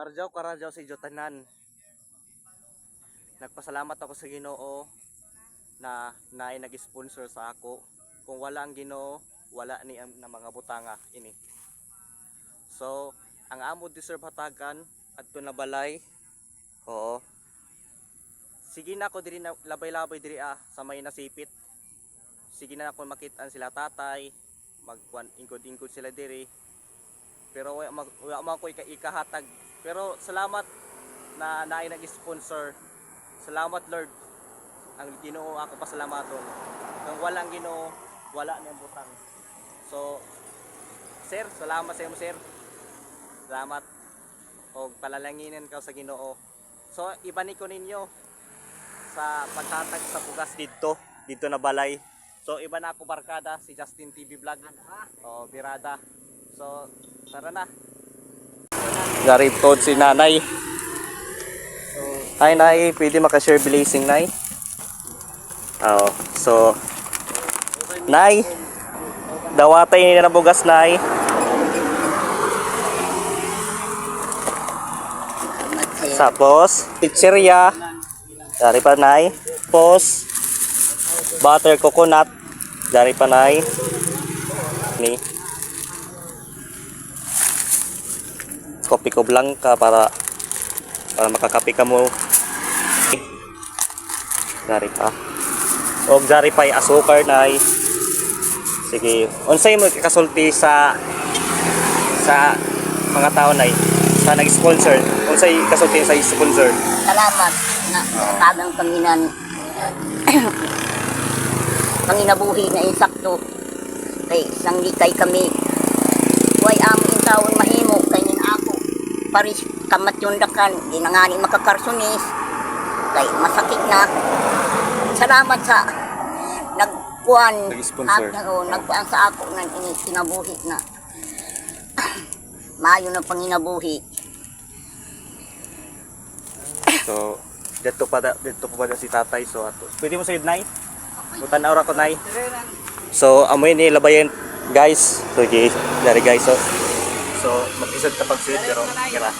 Marjaw karadyaw sa Jotanan. Nagpasalamat ako sa Ginoo na naay nag-sponsor sa ako. Kung wala ang Ginoo, wala ni ang mga butanga ini. So, ang amo deserve hatagan adto na balay. Oo. Sige na ako diri na labay-labay diri ah sa may nasipit. Sige na ako makitaan sila tatay, magkuan ingkod-ingkod sila diri. Pero wala mag ko ika, ikahatag. Pero salamat na naay nag-sponsor. Salamat Lord. Ang Ginoo ako pasalamaton. Kung walang Ginoo, wala na ang butang. So, sir, salamat sa imo sir. Salamat. O palalanginin ka sa Ginoo. So, ibalik ko ninyo sa pagtatag sa bugas dito, dito na balay. So, iba na ako barkada, si Justin TV Vlog. O, birada. So, tara na. Garip si nanay. Hi nay, pwede makashare blessing nay? Oo. So, nay, dawatay ni na bugas nay. Tapos, pizzeria. Dari pa nay. Tapos, butter coconut. Dari pa nay. Ni. Kopi ko blanca para para makakapi ka mo. Dari pa. Og dari pa asukar nay. Sige. Unsay mo kasulti sa sa mga tao nay sa nag-sponsor? Unsay kasulti sa sponsor? Salamat na tagang Panginoon. Panginabuhi na insakto. Kay sangli kay kami. Paris kamat yundakan. Di na nga ni makakarsunis. Kay masakit na. Salamat sa nagkuhan. Nag-sponsor. Oh, sa ako na ini kinabuhi na. Mayo na panginabuhi. So, dito pa da, dito pa da si tatay so ato. Pwede mo sayod nay? Butan aura ko nay. So, amoy ni labayan guys. So, gi dari guys so. So, mag-isod ka pag sayod pero kira.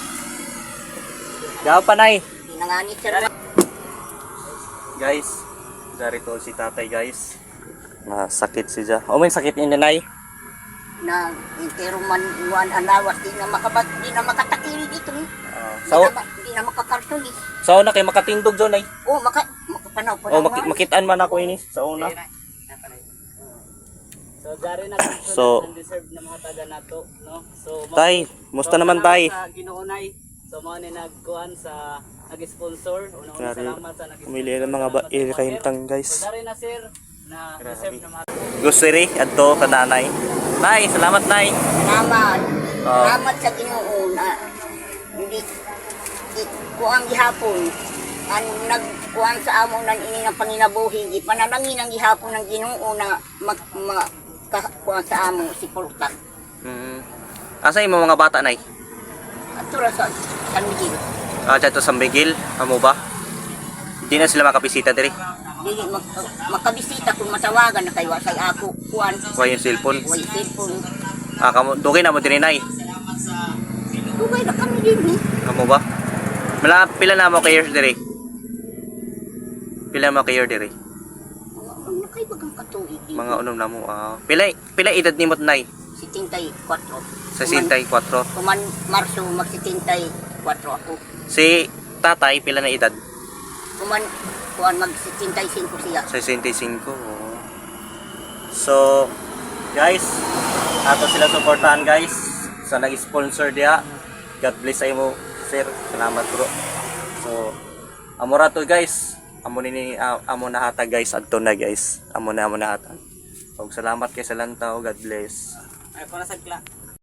Gawa pa nay. Di na nga ni sir. Guys, dari to si tatay guys. Na sakit siya. O may sakit ni nanay. na pero man iwan anawas di na makabat di na makatakiri dito eh. Uh, Di so, na, di na makakarton eh. sa una kay makatindog dyan ay. Oh, maka makapanaw pa O maki, makitaan man ako ini sa una. So, dari na So- so, deserve na mga taga nato, no? So, Tay, musta so, naman tay? Sa Ginoonay. So, mo ni nagkuan sa nag-sponsor. Una-una Grabe. salamat sa nag-sponsor. Pumili ng mga ba- sir. guys. So, dari na sir na deserve na mga Grocery adto ka nanay. Nay, salamat nay. Salamat. Ah. Salamat sa Ginoo na hindi di kuang gihapon ang nagkuang sa amo nan ini ng panginabuhi ipanalangin ang gihapon ng Ginoo na mag, ma, ka- kuang sa amo si Pultak. Mm. Asa yung mga bata nay? At tura sa San Miguel. Ah, dito sa Miguel, amo ba? Di na sila makabisita diri. Dili mak makabisita kung matawagan na kayo sa ako kuan Kuha yung cellphone. way cellphone. Ah, kamo dugay na mo diri nay. Dugay na kami din eh. Amo ba? Mala pila na mo kayo diri? Pila mo kayo diri? Mga ano na kayo bagang katuig eh. Mga unom na mo. Ah, pila pila edad ni mo nay? Si Tintay 4. Sa 64. Kuman Marso mag si Tintay 4 ako. Si tatay pila na edad? Kuman kuan mag si Tintay 5 siya. 65. oo. So, guys, ato sila suportahan guys sa nag-sponsor dia. God bless sa imo, sir. Salamat bro. So, amo ra to guys. Amo ni ah, amo na hatag guys adto na guys. Amo na amo na hatag. Og salamat kay sa lantaw. God bless. Ay, para sa kla.